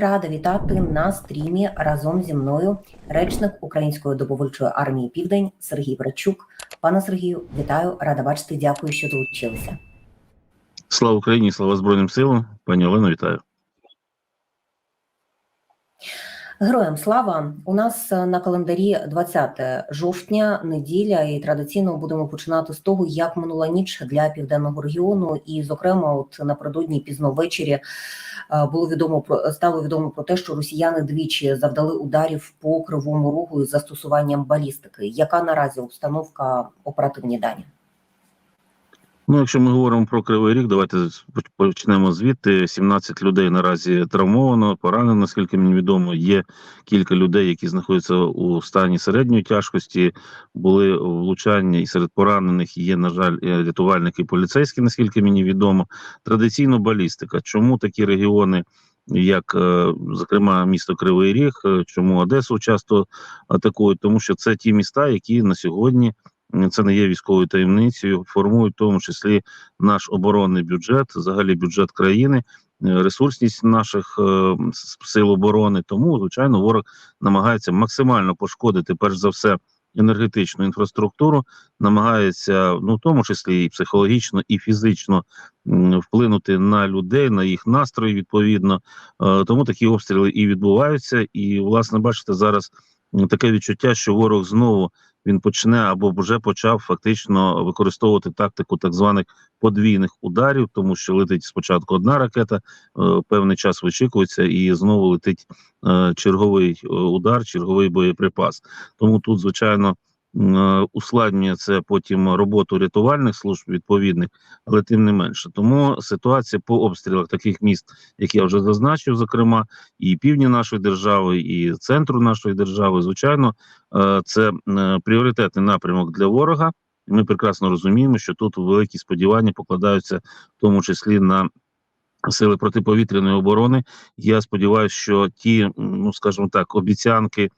Рада вітати на стрімі разом зі мною речник Української добровольчої армії Південь Сергій Брачук. Пане Сергію, вітаю, рада бачити. Дякую, що долучилися. Слава Україні, слава Збройним силам. Пані Олено, вітаю. Героям слава! У нас е, на календарі 20 жовтня, неділя, і традиційно будемо починати з того, як минула ніч для південного регіону. І, зокрема, от напередодні пізно ввечері е, було відомо про стало відомо про те, що росіяни двічі завдали ударів по кривому рогу із застосуванням балістики. Яка наразі обстановка оперативні дані? Ну, якщо ми говоримо про Кривий Ріг, давайте почнемо звідти. 17 людей наразі травмовано, поранено, наскільки мені відомо. Є кілька людей, які знаходяться у стані середньої тяжкості. Були влучання і серед поранених є, на жаль, рятувальники і поліцейські, наскільки мені відомо. Традиційно балістика. Чому такі регіони? Як, зокрема, місто Кривий Ріг, чому Одесу часто атакують, тому що це ті міста, які на сьогодні це не є військовою таємницею, формують в тому числі наш оборонний бюджет, взагалі бюджет країни, ресурсність наших е, сил оборони. Тому, звичайно, ворог намагається максимально пошкодити, перш за все, енергетичну інфраструктуру, намагається, ну в тому числі і психологічно, і фізично вплинути на людей, на їх настрої відповідно. Е, тому такі обстріли і відбуваються. І, власне, бачите, зараз таке відчуття, що ворог знову він почне або вже почав фактично використовувати тактику так званих подвійних ударів, тому що летить спочатку одна ракета, е, певний час вичікується, і знову летить е, черговий е, удар, черговий боєприпас. Тому тут, звичайно. Ускладнює це потім роботу рятувальних служб відповідних, але тим не менше. Тому ситуація по обстрілах таких міст, як я вже зазначив, зокрема, і півдні нашої держави, і центру нашої держави, звичайно, це пріоритетний напрямок для ворога. Ми прекрасно розуміємо, що тут великі сподівання покладаються в тому числі на. Сили протиповітряної оборони. Я сподіваюся, що ті, ну скажімо так, обіцянки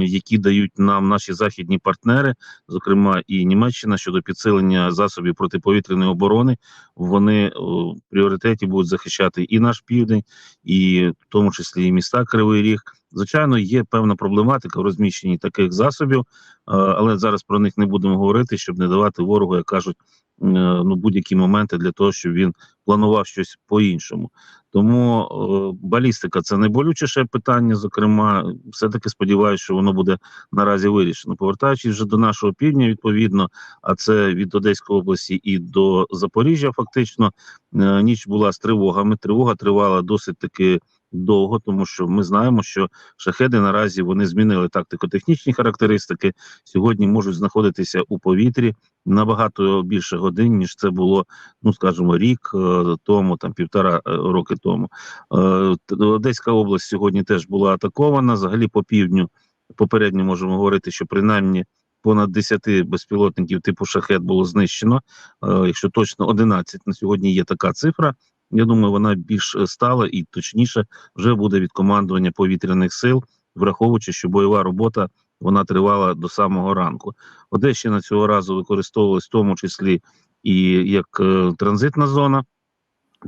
які дають нам наші західні партнери, зокрема і Німеччина щодо підсилення засобів протиповітряної оборони, вони в пріоритеті будуть захищати і наш південь, і в тому числі і міста Кривий Ріг. Звичайно, є певна проблематика в розміщенні таких засобів, але зараз про них не будемо говорити, щоб не давати ворогу, як кажуть, ну будь-які моменти для того, щоб він планував щось по-іншому. Тому е, балістика це найболючіше питання. Зокрема, все таки сподіваюся, що воно буде наразі вирішено. Повертаючись вже до нашого півдня, відповідно, а це від Одеської області і до Запоріжжя. Фактично, е, ніч була з тривогами. Тривога тривала досить таки довго, тому що ми знаємо, що шахеди наразі вони змінили тактико-технічні характеристики. Сьогодні можуть знаходитися у повітрі набагато більше годин, ніж це було, ну скажімо, рік е, тому, там півтора е, роки тому. Е, Одеська область сьогодні теж була атакована. Взагалі по півдню попередньо можемо говорити, що принаймні. Понад 10 безпілотників типу шахет було знищено. Якщо точно 11 на сьогодні є така цифра. Я думаю, вона більш стала і точніше вже буде від командування повітряних сил, враховуючи, що бойова робота вона тривала до самого ранку. Одещина цього разу використовувалась в тому числі і як е, транзитна зона.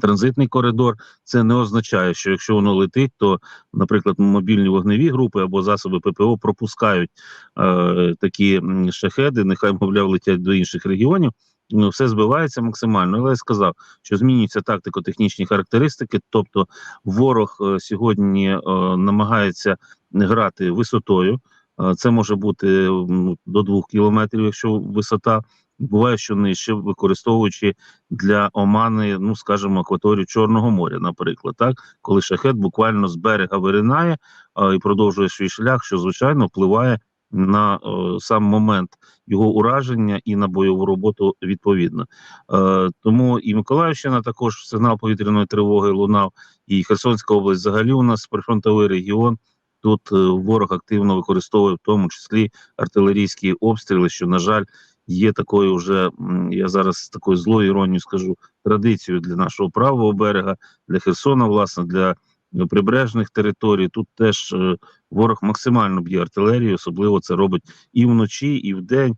Транзитний коридор це не означає, що якщо воно летить, то, наприклад, мобільні вогневі групи або засоби ППО пропускають е, такі шахеди, нехай мовляв летять до інших регіонів. Ну, все збивається максимально. Але я сказав, що змінюються тактико-технічні характеристики. Тобто, ворог е, сьогодні е, намагається грати висотою. Е, це може бути ну, до двох кілометрів, якщо висота. Буває, що нижче, використовуючи для омани, ну скажімо, акваторію Чорного моря, наприклад, так коли шахет буквально з берега виринає а, і продовжує свій шлях, що звичайно впливає на е, сам момент його ураження і на бойову роботу відповідно. Е, Тому і Миколаївщина також сигнал повітряної тривоги лунав, і Херсонська область взагалі у нас прифронтовий регіон. Тут е, ворог активно використовує в тому числі артилерійські обстріли, що на жаль є такою вже я зараз такою злою іронією скажу традицією для нашого правого берега, для Херсона, власне, для прибережних територій. Тут теж е, ворог максимально б'є артилерію, особливо це робить і вночі, і вдень.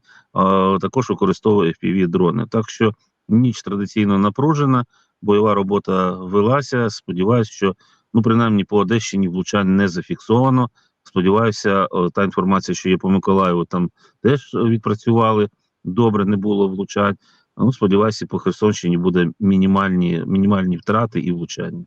Також використовує fpv дрони. Так що ніч традиційно напружена, бойова робота велася. Сподіваюсь, що Ну, принаймні по Одещині влучань не зафіксовано. Сподіваюся, е, та інформація, що є по Миколаєву, там теж відпрацювали. Добре, не було влучань. Ну, сподіваюся, по Херсонщині буде мінімальні, мінімальні втрати і влучання.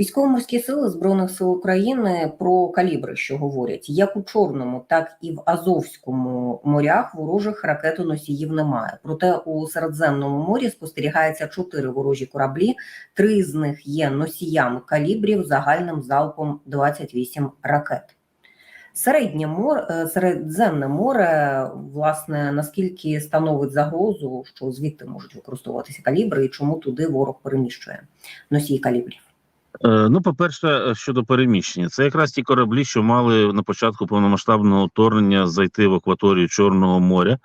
Військово-морські сили Збройних сил України про калібри, що говорять, як у Чорному, так і в Азовському морях ворожих ракетоносіїв немає. Проте у Середземному морі спостерігається чотири ворожі кораблі. Три з них є носіями калібрів загальним залпом 28 ракет. Середнє море, е, Середземне море, власне, наскільки становить загрозу, що звідти можуть використовуватися калібри, і чому туди ворог переміщує носії калібрів? Е, Ну, по-перше, е, щодо переміщення, це якраз ті кораблі, що мали на початку повномасштабного вторгнення зайти в акваторію Чорного моря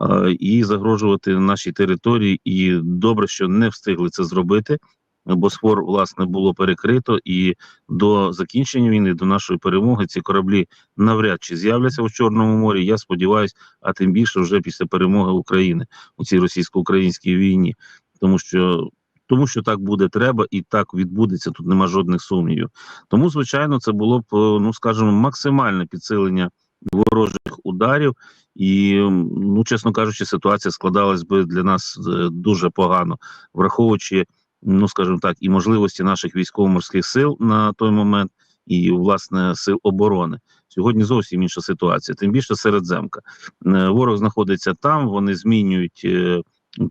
е, і загрожувати нашій території. І добре, що не встигли це зробити. Босфор, власне, було перекрито, і до закінчення війни, до нашої перемоги, ці кораблі навряд чи з'являться у Чорному морі. Я сподіваюся, а тим більше вже після перемоги України у цій російсько-українській війні, тому що тому що так буде треба і так відбудеться. Тут нема жодних сумнівів. Тому, звичайно, це було б, е, ну скажімо, максимальне підсилення ворожих ударів. І, ну чесно кажучи, ситуація складалась би для нас е, дуже погано, враховуючи, ну скажімо так, і можливості наших військово-морських сил на той момент, і власне сил оборони. Сьогодні зовсім інша ситуація. Тим більше середземка. Е, Ворог знаходиться там, вони змінюють.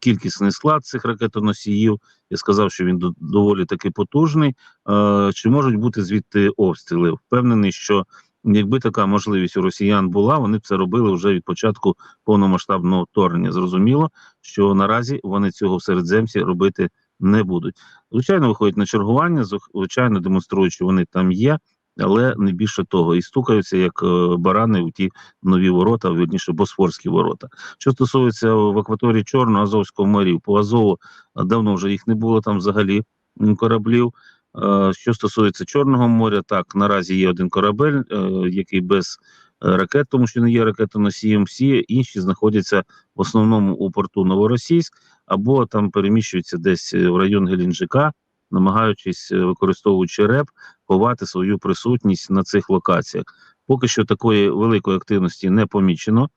Кількісний склад цих ракетоносіїв, я сказав, що він до- доволі таки потужний. Е, чи можуть бути звідти обстріли? Впевнений, що якби така можливість у росіян була, вони б це робили вже від початку повномасштабного вторгнення. Зрозуміло, що наразі вони цього в середземці робити не будуть. Звичайно, виходять на чергування, звичайно, демонструють, що вони там є. Але не більше того, і стукаються як е, барани у ті нові ворота, вірніше босфорські ворота. Що стосується в акваторії Чорного Азовського морів, по Азову давно вже їх не було там взагалі кораблів. Що стосується Чорного моря, так наразі є один корабель, е, який без е, ракет, тому що не є ракетоносієм. Всі інші знаходяться в основному у порту Новоросійськ або там переміщуються десь в район Геленджика, намагаючись е, використовуючи РЕП, ховати свою присутність на цих локаціях. Поки що такої великої активності не помічено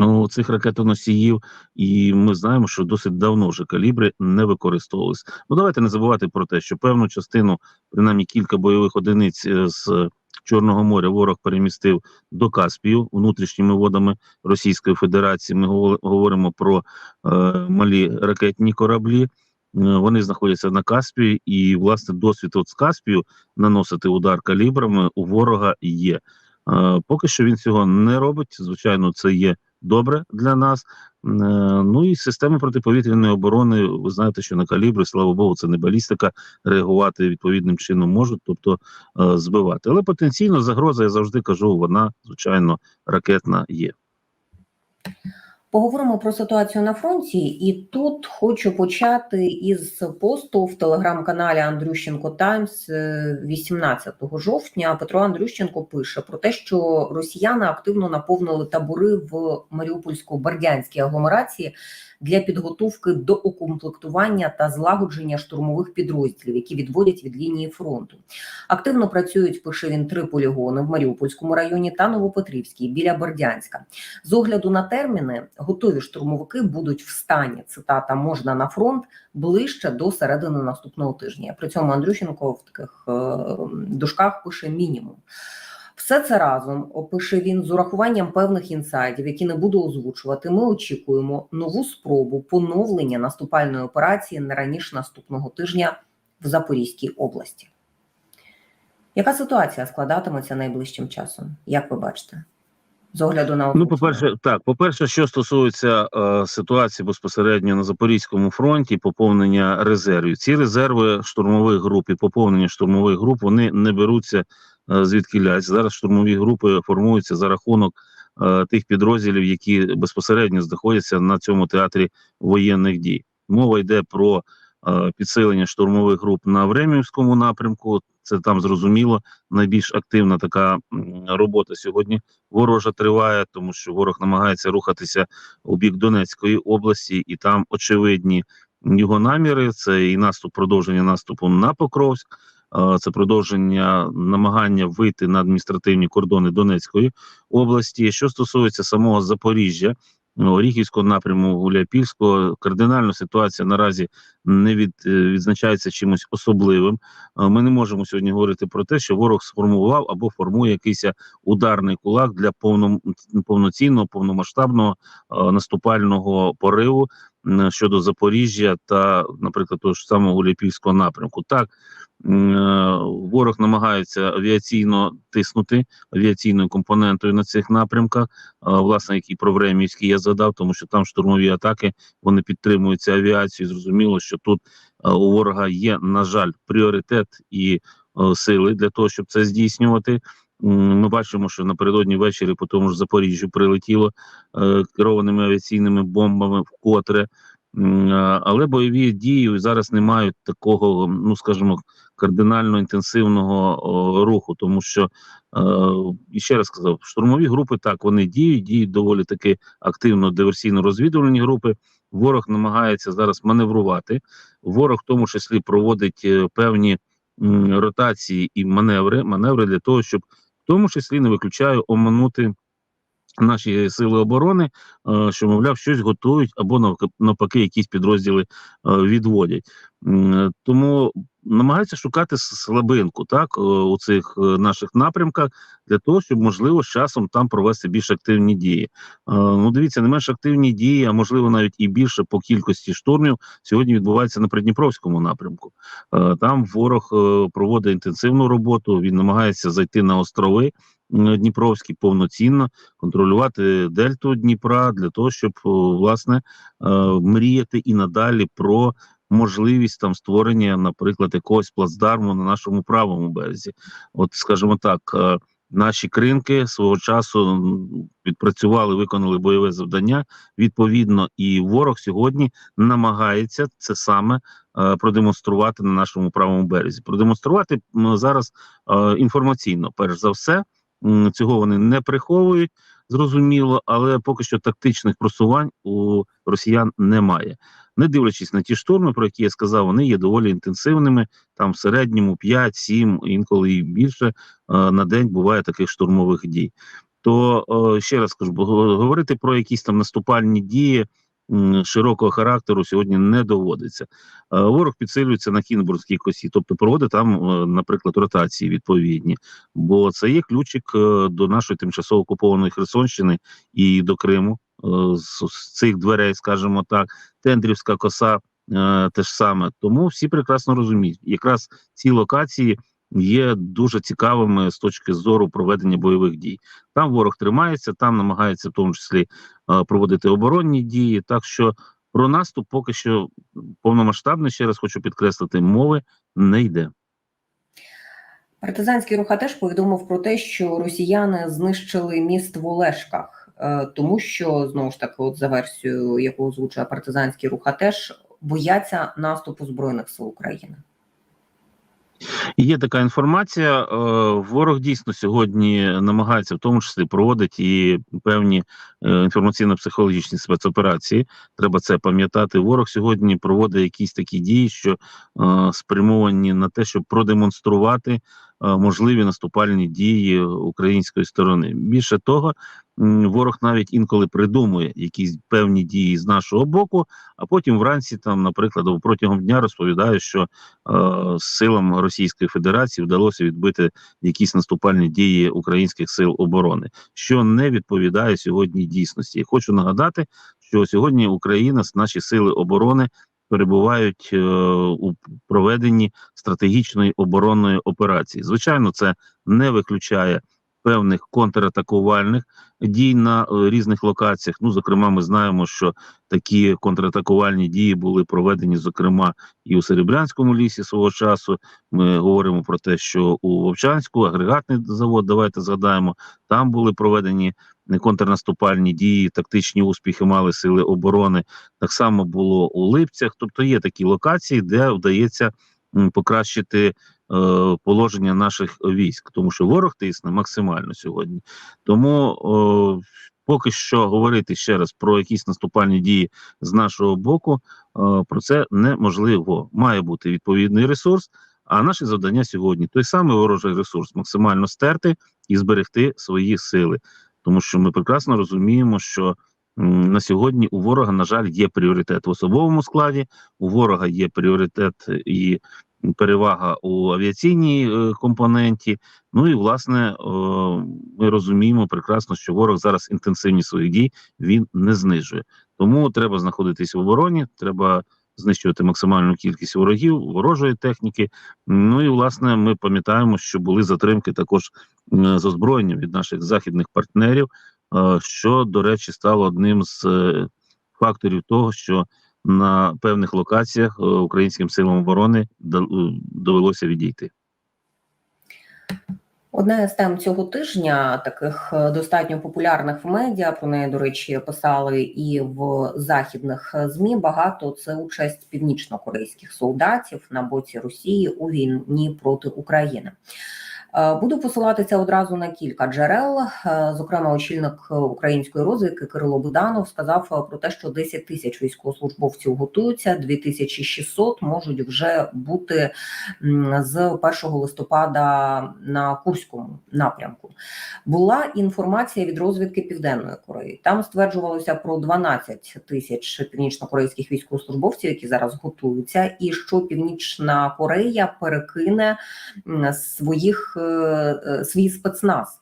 у цих ракетоносіїв, і ми знаємо, що досить давно вже калібри не використовувалися. Ну давайте не забувати про те, що певну частину, принаймні кілька бойових одиниць е, з Чорного моря, ворог перемістив до Каспію внутрішніми водами Російської Федерації. Ми говор- говоримо про е, малі ракетні кораблі. Е, Вони знаходяться на Каспії, і власне досвід от з Каспію наносити удар калібрами у ворога є. Е, Поки що він цього не робить. Звичайно, це є добре для нас. Е, Ну і системи протиповітряної оборони. Ви знаєте, що на калібри, слава Богу, це не балістика. Реагувати відповідним чином можуть, тобто збивати. Але потенційно загроза, я завжди кажу, вона звичайно ракетна є. Поговоримо про ситуацію на фронті, і тут хочу почати із посту в телеграм-каналі Андрющенко Таймс е, 18 жовтня. Петро Андрющенко пише про те, що росіяни активно наповнили табори в Маріупольсько-Бердянській агломерації для підготовки до укомплектування та злагодження штурмових підрозділів, які відводять від лінії фронту. Активно працюють, пише він, три полігони в Маріупольському районі та Новопетрівській біля Бердянська. З огляду на терміни, готові штурмовики будуть в стані. Цитата можна на фронт ближче до середини наступного тижня. При цьому Андрющенко в таких е, дужках пише мінімум. Все це разом опише він з урахуванням певних інсайдів, які не буду озвучувати. Ми очікуємо нову спробу поновлення наступальної операції не раніше наступного тижня в Запорізькій області. Яка ситуація складатиметься найближчим часом? Як ви бачите? З огляду на Ну, по перше, так, по перше, що стосується е, ситуації безпосередньо на Запорізькому фронті, поповнення резервів. Ці резерви штурмових груп і поповнення штурмових груп вони не беруться звідки лясь. Зараз штурмові групи формуються за рахунок е, тих підрозділів, які безпосередньо знаходяться на цьому театрі воєнних дій. Мова йде про е, підсилення штурмових груп на Времівському напрямку. Це там зрозуміло найбільш активна така робота сьогодні ворожа триває, тому що ворог намагається рухатися у бік Донецької області, і там очевидні його наміри. Це і наступ, продовження наступу на Покровськ. Це продовження намагання вийти на адміністративні кордони Донецької області. Що стосується самого Запоріжжя, ну, Оріхівського напряму Гуляйпільського, кардинально ситуація наразі не від, е, відзначається чимось особливим. Ми не можемо сьогодні говорити про те, що ворог сформував або формує якийсь ударний кулак для повно, повноцінного, повномасштабного наступального пориву щодо Запоріжжя та, наприклад, того ж самого Гуляйпільського напрямку. Так е, ворог намагається авіаційно тиснути авіаційною компонентою на цих напрямках, власне, який про Времівський я задав, тому що там штурмові атаки вони підтримуються авіацією. Зрозуміло, що тут е, у ворога є, на жаль, пріоритет і е, сили для того, щоб це здійснювати. Ми бачимо, що напередодні ввечері по тому ж Запоріжжю прилетіло е, керованими авіаційними бомбами вкотре. Але бойові дії зараз не мають такого, ну скажімо, кардинально інтенсивного руху, тому що е, і ще раз сказав, штурмові групи так вони діють, діють доволі таки активно диверсійно-розвідувальні групи. Ворог намагається зараз маневрувати. Ворог, в тому числі, проводить е, певні ротації і маневри, маневри для того, щоб тому числі не виключаю оминути наші сили оборони, е, що мовляв, щось готують або навпаки, якісь підрозділи е, відводять. Тому намагаються шукати слабинку так е, у цих е, наших напрямках для того, щоб можливо з часом там провести більш активні дії. Е, Ну, дивіться, не менш активні дії, а можливо навіть і більше по кількості штурмів сьогодні відбувається на Придніпровському напрямку. Там ворог проводить інтенсивну роботу. Він намагається зайти на острови Дніпровські повноцінно, контролювати дельту Дніпра для того, щоб власне мріяти і надалі про можливість там створення, наприклад, якогось плацдарму на нашому правому березі. От, скажімо так. е, Наші кринки свого часу відпрацювали, виконали бойове завдання. Відповідно, і ворог сьогодні намагається це саме е, продемонструвати на нашому правому березі. Продемонструвати зараз е, інформаційно, перш за все, цього вони не приховують, зрозуміло, але поки що тактичних просувань у росіян немає. Не дивлячись на ті штурми, про які я сказав, вони є доволі інтенсивними. Там в середньому 5-7, інколи і більше е, на день буває таких штурмових дій. То е, ще раз кажу, говорити про якісь там наступальні дії широкого характеру сьогодні не доводиться. Е, Ворог підсилюється на Кінбурзькій косі, тобто проводить там, е, наприклад, ротації відповідні, бо це є ключик е, до нашої тимчасово окупованої Херсонщини і до Криму. З, цих дверей, скажімо так, Тендрівська коса те ж саме. Тому всі прекрасно розуміють, якраз ці локації є дуже цікавими з точки зору проведення бойових дій. Там ворог тримається, там намагається в тому числі е, проводити оборонні дії. Так що про наступ поки що повномасштабний, ще раз хочу підкреслити, мови не йде. Партизанський рух теж повідомив про те, що росіяни знищили міст в Олешках, е, тому що знову ж таки, от за версією, яку озвучує партизанський рух, теж бояться наступу збройних сил України. Є така інформація. е, Ворог дійсно сьогодні намагається в тому числі проводить і певні е, інформаційно-психологічні спецоперації. Треба це пам'ятати. Ворог сьогодні проводить якісь такі дії, що е, спрямовані на те, щоб продемонструвати можливі наступальні дії української сторони. Більше того, ворог навіть інколи придумує якісь певні дії з нашого боку, а потім вранці, там, наприклад, протягом дня розповідає, що е, силам Російської Федерації вдалося відбити якісь наступальні дії українських сил оборони, що не відповідає сьогодні дійсності. Хочу нагадати, що сьогодні Україна, наші сили оборони перебувають е, у проведенні стратегічної оборонної операції. Звичайно, це не виключає певних контратакувальних дій на е, різних локаціях. Ну, зокрема, ми знаємо, що такі контратакувальні дії були проведені, зокрема, і у Серебрянському лісі свого часу. Ми говоримо про те, що у Вовчанську агрегатний завод, давайте згадаємо, там були проведені контрнаступальні дії, тактичні успіхи мали сили оборони. Так само було у Липцях. Тобто є такі локації, де вдається покращити положення наших військ, тому що ворог тисне максимально сьогодні. Тому поки що говорити ще раз про якісь наступальні дії з нашого боку, е, про це неможливо. Має бути відповідний ресурс, А наше завдання сьогодні той самий ворожий ресурс максимально стерти і зберегти свої сили, тому що ми прекрасно розуміємо, що на сьогодні у ворога, на жаль, є пріоритет в особовому складі, у ворога є пріоритет і перевага у авіаційній е, компоненті. Ну і власне ми розуміємо прекрасно, що ворог зараз інтенсивність своїх дій він не знижує. Тому треба знаходитись в обороні, треба знищувати максимальну кількість ворогів, ворожої техніки. Ну і власне ми пам'ятаємо, що були затримки також з озброєнням від наших західних партнерів, е, що, до речі, стало одним з е, факторів того, що на певних локаціях е, українським силам оборони до- е, довелося відійти. Одна з тем цього тижня, таких е, достатньо популярних в медіа, про неї, до речі, писали і в західних е, змі. Багато це участь північно-корейських солдатів на боці Росії у війні проти України. Е, Буду посилатися одразу на кілька джерел. Е, Зокрема, очільник української розвідки Кирило Буданов сказав е, про те, що 10 тисяч військовослужбовців готуються, 2600 можуть вже бути з 1 листопада на Курському напрямку. Була інформація від розвідки Південної Кореї. Там стверджувалося про 12 тисяч північно-корейських військовослужбовців, які зараз готуються, і що Північна Корея перекине своїх свій спецназ.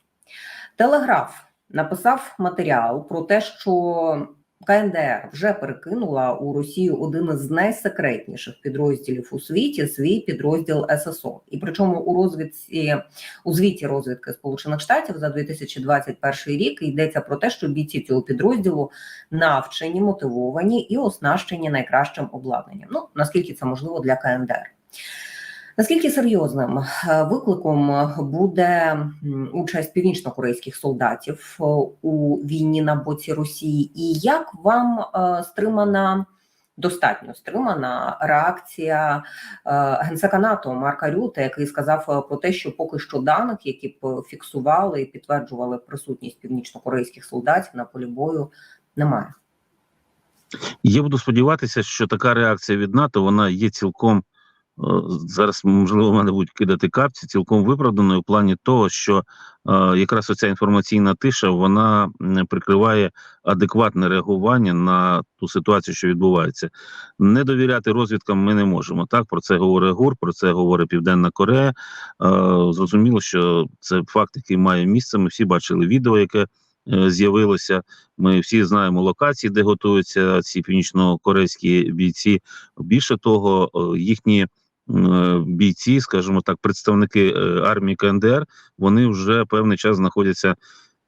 Телеграф написав матеріал про те, що КНДР вже перекинула у Росію один із найсекретніших підрозділів у світі свій підрозділ ССО. І причому у розвідці у звіті розвідки Сполучених Штатів за 2021 рік йдеться про те, що бійці цього підрозділу навчені, мотивовані і оснащені найкращим обладнанням. Ну наскільки це можливо для КНДР. Наскільки серйозним е, викликом буде участь північно-корейських солдатів е, у війні на боці Росії, і як вам е, стримана достатньо стримана реакція е, генсека НАТО Марка Рюта, який сказав е, про те, що поки що даних, які б фіксували і підтверджували присутність північно-корейських солдатів на полі бою, немає. Я буду сподіватися, що така реакція від НАТО вона є цілком е, зараз, можливо, мене будуть кидати капці, цілком виправданою в плані того, що е, якраз оця інформаційна тиша вона прикриває адекватне реагування на ту ситуацію, що відбувається. Не довіряти розвідкам ми не можемо. Так про це говорить ГУР, про це говорить Південна Корея. Е, Зрозуміло, що це факт, який має місце. Ми всі бачили відео, яке е, з'явилося. Ми всі знаємо локації, де готуються ці північно-корейські бійці. Більше того, е, їхні е, бійці, скажімо так, представники е, армії КНДР, вони вже певний час знаходяться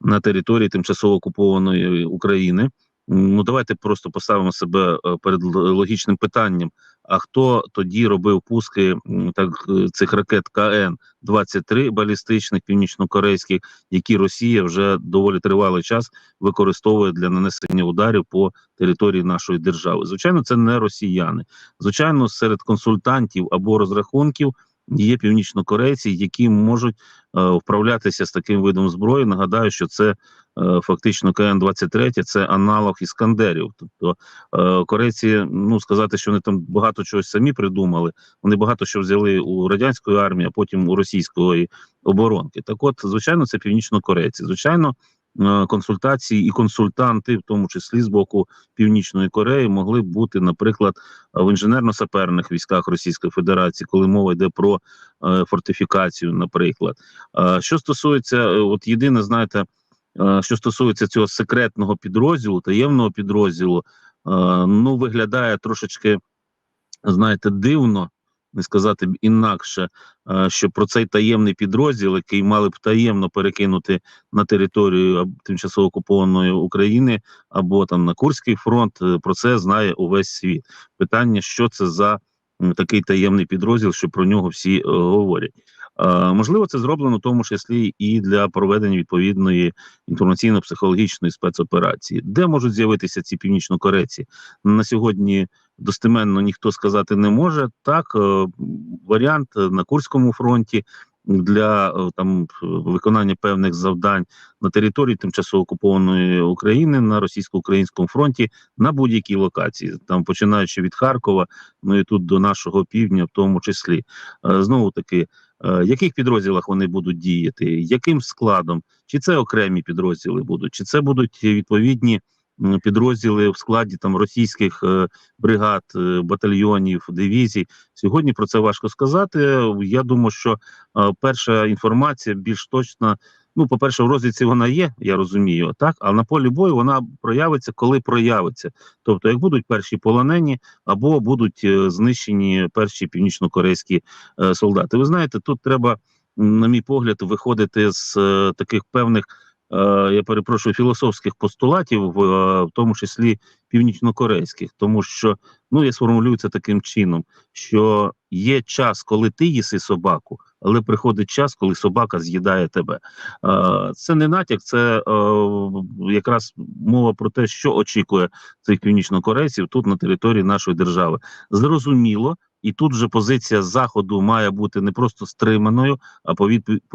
на території тимчасово окупованої України. Ну давайте просто поставимо себе е, перед логічним питанням. А хто тоді робив пуски так е, цих ракет КН 23 балістичних північно-корейських, які Росія вже доволі тривалий час використовує для нанесення ударів по території нашої держави? Звичайно, це не росіяни. Звичайно, серед консультантів або розрахунків є північнокорейці, які можуть е, вправлятися з таким видом зброї. Нагадаю, що це е, фактично КН-23, це аналог іскандерів. Тобто е, корейці, ну сказати, що вони там багато чогось самі придумали. Вони багато що взяли у радянської армії, а потім у російської оборонки. Так, от, звичайно, це північнокорейці. Звичайно. Е, Консультації і консультанти, в тому числі з боку Північної Кореї, могли б бути, наприклад, в інженерно-саперних військах Російської Федерації, коли мова йде про е, фортифікацію, наприклад. Е, що стосується, от єдине, знаєте, що стосується цього секретного підрозділу, таємного підрозділу, ну виглядає трошечки, знаєте, дивно. Не сказати б інакше, е, що про цей таємний підрозділ, який мали б таємно перекинути на територію тимчасово окупованої України або там на Курський фронт, е, про це знає увесь світ. Питання, що це за такий таємний підрозділ, що про нього всі е, говорять. Е, можливо, це зроблено в тому числі і для проведення відповідної інформаційно-психологічної спецоперації, де можуть з'явитися ці північнокорейці на сьогодні. Достеменно ніхто сказати не може. Так, е, варіант на Курському фронті, для е, там виконання певних завдань на території тимчасово окупованої України на російсько-українському фронті на будь-якій локації, там починаючи від Харкова, ну і тут до нашого півдня, в тому числі. Знову таки, в яких підрозділах вони будуть діяти, яким складом, чи це окремі підрозділи будуть, чи це будуть відповідні підрозділи в складі там російських е, бригад, е, батальйонів, дивізій. Сьогодні про це важко сказати. Я думаю, що е, перша інформація більш точна. Ну, по-перше, в розвідці вона є, я розумію, так, а на полі бою вона проявиться, коли проявиться. Тобто, як будуть перші полонені, або будуть е, знищені перші північно-корейські е, солдати. Ви знаєте, тут треба, на мій погляд, виходити з е, таких певних, я перепрошую, філософських постулатів, в, е, тому числі північно-корейських, тому що ну я сформулюю це таким чином, що є час, коли ти їси собаку, але приходить час, коли собака з'їдає тебе. Е, Це не натяк, це е, якраз мова про те, що очікує цих північнокорейців тут на території нашої держави. Зрозуміло, і тут вже позиція заходу має бути не просто стриманою, а по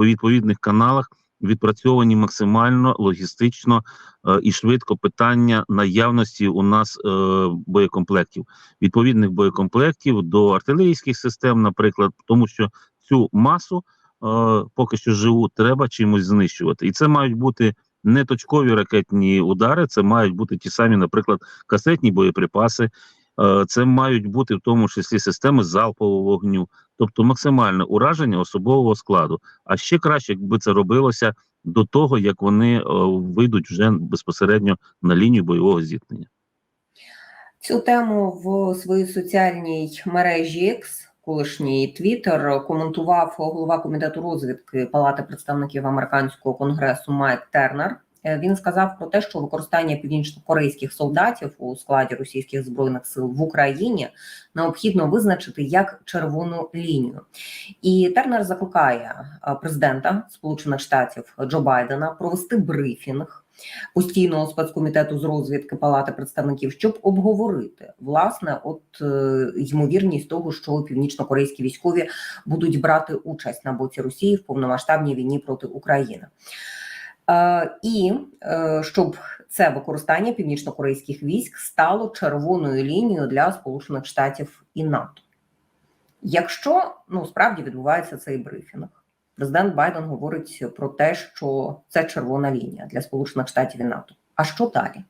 відповідних каналах відпрацьовані максимально логістично е, і швидко питання наявності у нас е, боєкомплектів, відповідних боєкомплектів до артилерійських систем, наприклад, тому що цю масу е, поки що живу треба чимось знищувати, і це мають бути. Не точкові ракетні удари, це мають бути ті самі, наприклад, касетні боєприпаси, це мають бути в тому числі системи залпового вогню, тобто максимальне ураження особового складу. А ще краще, якби це робилося до того, як вони е, вийдуть вже безпосередньо на лінію бойового зіткнення. Цю тему в своїй соціальній мережі X, колишній Twitter, коментував голова комітету розвідки Палати представників американського конгресу Майк Тернер. Е, Він сказав про те, що використання північно-корейських солдатів у складі російських збройних сил в Україні необхідно визначити як червону лінію. І Тернер закликає е, президента Сполучених Штатів Джо Байдена провести брифінг постійного спецкомітету з розвідки Палати представників, щоб обговорити власне от е, ймовірність того, що північно-корейські військові будуть брати участь на боці Росії в повномасштабній війні проти України. Е, і е, щоб це використання північно-корейських військ стало червоною лінією для Сполучених Штатів і НАТО. Якщо ну справді відбувається цей брифінг, президент Байден говорить про те, що це червона лінія для Сполучених Штатів і НАТО. А що далі?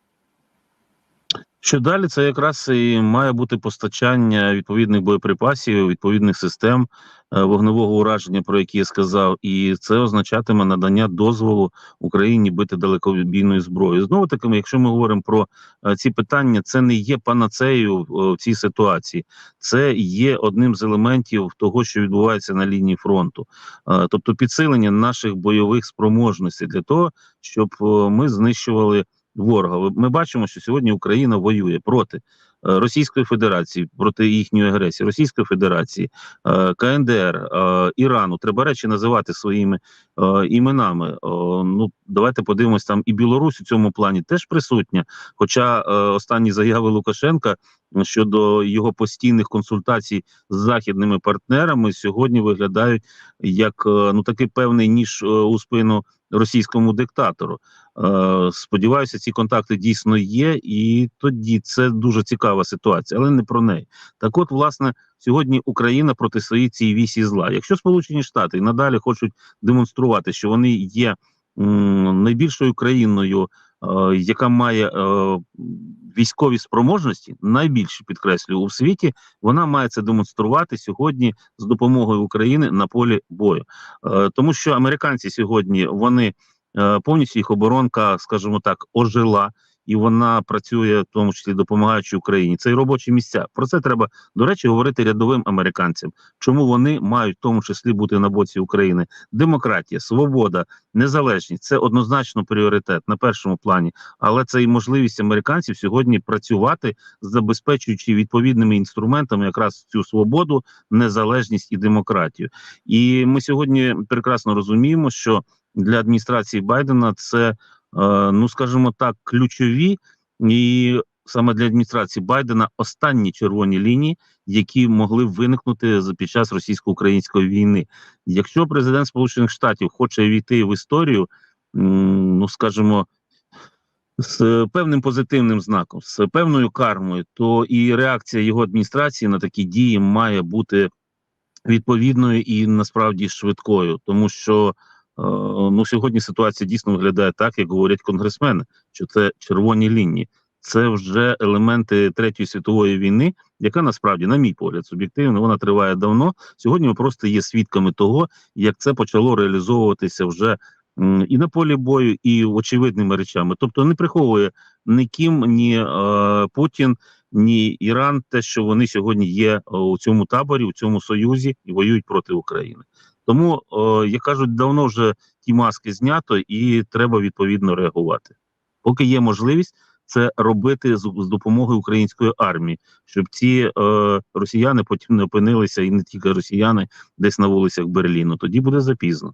Що далі, це якраз і має бути постачання відповідних боєприпасів, відповідних систем е, вогневого ураження, про які я сказав, і це означатиме надання дозволу Україні бити далекобійною зброєю. Знову таки, якщо ми говоримо про е, ці питання, це не є панацею в, в цій ситуації, це є одним з елементів того, що відбувається на лінії фронту, Е, тобто підсилення наших бойових спроможностей для того, щоб е, ми знищували ворога. Ми бачимо, що сьогодні Україна воює проти е, Російської Федерації, проти їхньої агресії, Російської Федерації, е, КНДР, е, Ірану. Треба речі називати своїми іменами. Ну давайте подивимось там і Білорусь у цьому плані теж присутня. Хоча останні заяви Лукашенка щодо його постійних консультацій з західними партнерами сьогодні виглядають як ну такий певний ніж у спину російському диктатору. Е, Сподіваюся, ці контакти дійсно є, і тоді це дуже цікава ситуація, але не про неї. Так, от, власне, сьогодні Україна проти цій вісі зла. Якщо Сполучені Штати і надалі хочуть демонструвати, що вони є м, найбільшою країною, яка має е, військові спроможності, найбільше підкреслюю у світі, вона має це демонструвати сьогодні з допомогою України на полі бою, е, тому що американці сьогодні вони е, повністю їх оборонка, скажімо так, ожила. І вона працює в тому числі допомагаючи Україні. Це й робочі місця. Про це треба до речі говорити рядовим американцям. Чому вони мають в тому числі бути на боці України? Демократія, свобода, незалежність це однозначно пріоритет на першому плані, але це і можливість американців сьогодні працювати, забезпечуючи відповідними інструментами якраз цю свободу, незалежність і демократію. І ми сьогодні прекрасно розуміємо, що для адміністрації Байдена це, ну скажімо так, ключові і саме для адміністрації Байдена останні червоні лінії, які могли виникнути під час російсько-української війни. Якщо президент Сполучених Штатів хоче війти в історію, ну скажімо, з певним позитивним знаком, з певною кармою, то і реакція його адміністрації на такі дії має бути відповідною і насправді швидкою, тому що е, ну сьогодні ситуація дійсно виглядає так, як говорять конгресмени, що це червоні лінії. Це вже елементи третьої світової війни, яка насправді, на мій погляд, суб'єктивно, вона триває давно. Сьогодні ми просто є свідками того, як це почало реалізовуватися вже і на полі бою, і очевидними речами. Тобто не приховує ні Кім, ні е, Путін, ні Іран, те, що вони сьогодні є е, у цьому таборі, у цьому союзі і воюють проти України. Тому, е, як кажуть, давно вже ті маски знято, і треба відповідно реагувати. Поки є можливість це робити з, з допомогою української армії, щоб ці е, росіяни потім не опинилися, і не тільки росіяни, десь на вулицях Берліну. Тоді буде запізно.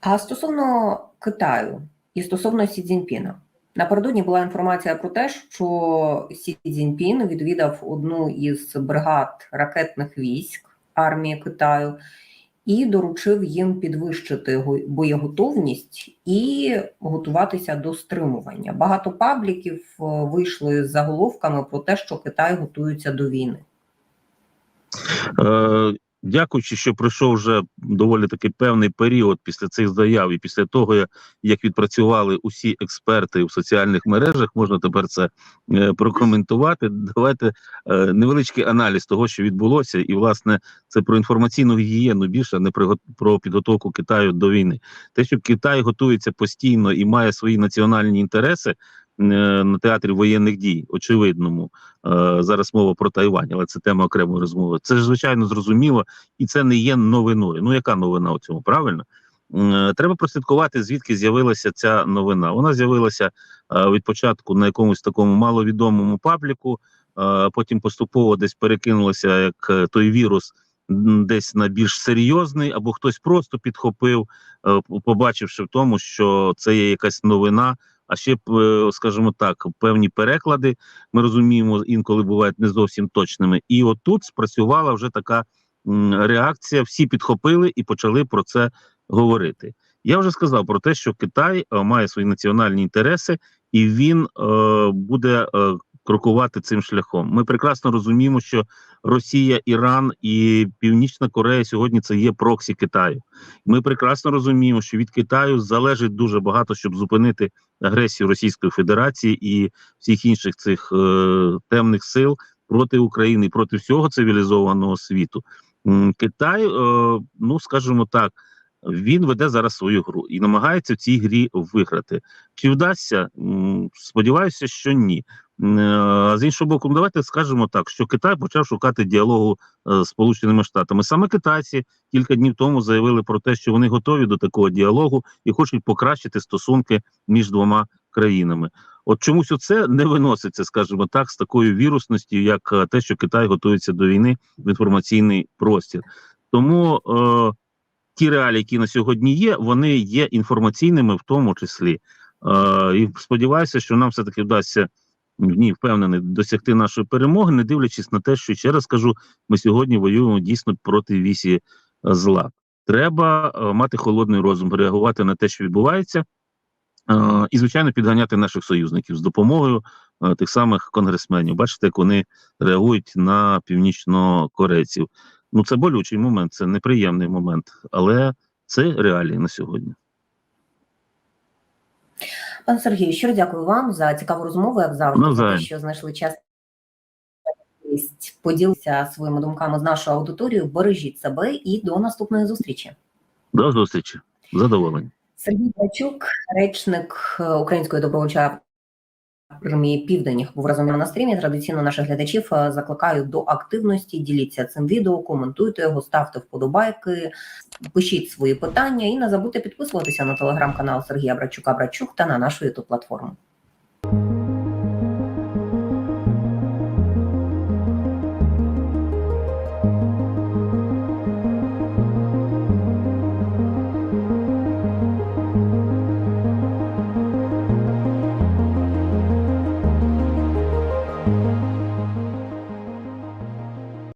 А стосовно Китаю і стосовно Сі Цзіньпіна. Напередодні була інформація про те, що Сі Цзіньпін відвідав одну із бригад ракетних військ армії Китаю і доручив їм підвищити го- боєготовність і готуватися до стримування. Багато пабліків е, вийшли з заголовками про те, що Китай готується до війни. Дякуючи, що пройшов вже доволі таки певний період після цих заяв, і після того, як відпрацювали усі експерти в соціальних мережах, можна тепер це е, прокоментувати. Давайте е, невеличкий аналіз того, що відбулося, і власне це про інформаційну гігієну більше, а не про підготовку Китаю до війни. Те, що Китай готується постійно і має свої національні інтереси. Е, На театрі воєнних дій, очевидному, Е, зараз мова про Тайвань, але це тема окремої розмови. Це ж звичайно зрозуміло, і це не є новиною. Ну яка новина у цьому? Правильно е, треба прослідкувати, звідки з'явилася ця новина. Вона з'явилася від початку на якомусь такому маловідомому пабліку. Потім поступово десь перекинулося як той вірус. Десь на більш серйозний, або хтось просто підхопив, побачивши в тому, що це є якась новина. А ще, е, скажімо так, певні переклади ми розуміємо, інколи бувають не зовсім точними. І отут спрацювала вже така реакція. Всі підхопили і почали про це говорити. Я вже сказав про те, що Китай е, має свої національні інтереси, і він е, буде е, крокувати цим шляхом. Ми прекрасно розуміємо, що Росія, Іран і Північна Корея сьогодні це є проксі Китаю. Ми прекрасно розуміємо, що від Китаю залежить дуже багато, щоб зупинити агресію Російської Федерації і всіх інших цих е, темних сил проти України, проти всього цивілізованого світу. Китай, е, ну скажімо так, він веде зараз свою гру і намагається в цій грі виграти. Чи вдасться? Сподіваюся, що ні. Е, З іншого боку, ну, давайте скажемо так, що Китай почав шукати діалогу е, з Сполученими Штатами. Саме китайці кілька днів тому заявили про те, що вони готові до такого діалогу і хочуть покращити стосунки між двома країнами. От чомусь оце не виноситься, скажімо так, з такою вірусністю, як е, те, що Китай готується до війни в інформаційний простір. Тому е, ті реалії, які на сьогодні є, вони є інформаційними в тому числі. Е, і сподіваюся, що нам все таки вдасться в ній впевнений досягти нашої перемоги, не дивлячись на те, що ще раз кажу, ми сьогодні воюємо дійсно проти вісі е, зла. Треба е, мати холодний розум, реагувати на те, що відбувається, е, і звичайно підганяти наших союзників з допомогою тих самих конгресменів. Бачите, як вони реагують на північнокорейців. Ну це болючий момент, це неприємний момент, але це реалії на сьогодні. Пане Сергію, щиро дякую вам за цікаву розмову, як завжди, за те, що знайшли час поділитися своїми думками з нашою аудиторією. Бережіть себе і до наступної зустрічі. До зустрічі, задоволення. Сергій Бачук, речник е, Української добровольчої армії Південь, був разом на стрімі. Традиційно наших глядачів е, закликаю до активності. Діліться цим відео, коментуйте його, ставте вподобайки, пишіть свої питання і не забудьте підписуватися на телеграм-канал Сергія Брачука Брачук та на нашу ютуб платформу.